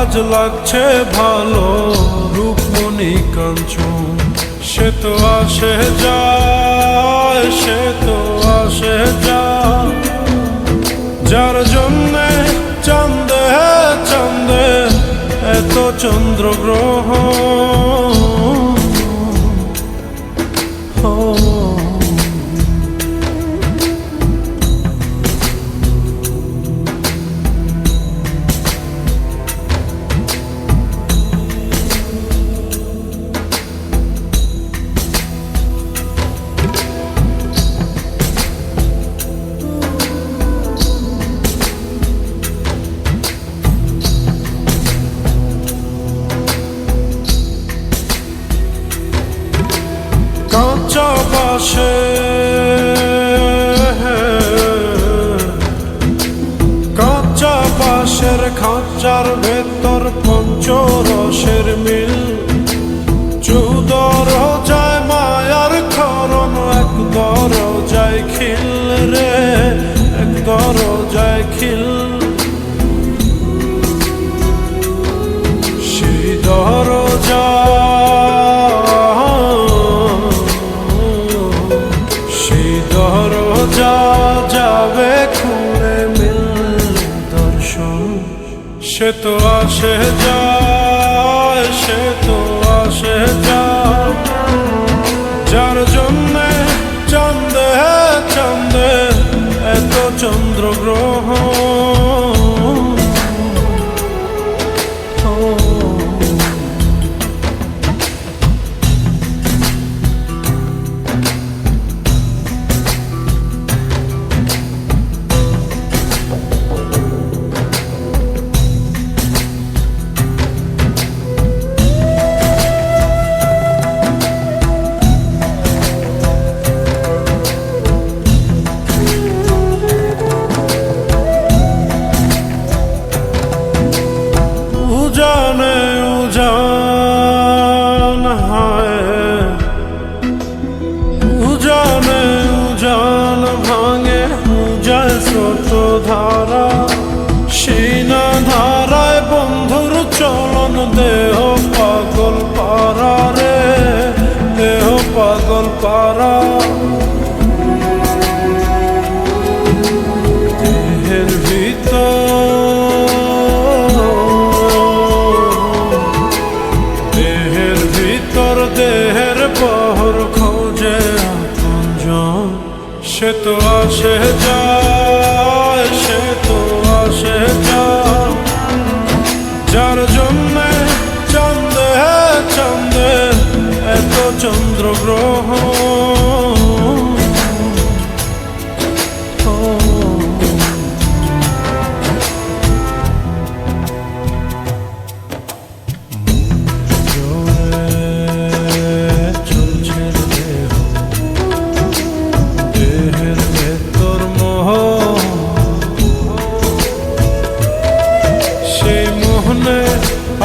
আজ লাগছে ভালো রূপমণি কাঞ্চন। সে তো আসে যায় সে তো যায় যার জন্যে চন্দে চন্দে এত চন্দ্রগ্রহ খাঁচার ভেতর পঞ্চরসের মিল। চুদর যায় মায়ার খরণ এক দর যায় খিল রে। সে তো আসে যায় সে তো আসে যায়। ধারা সেই ধারায় বন্ধুর চলন দেহ পাগল পারা রে দেহ পাগল পারা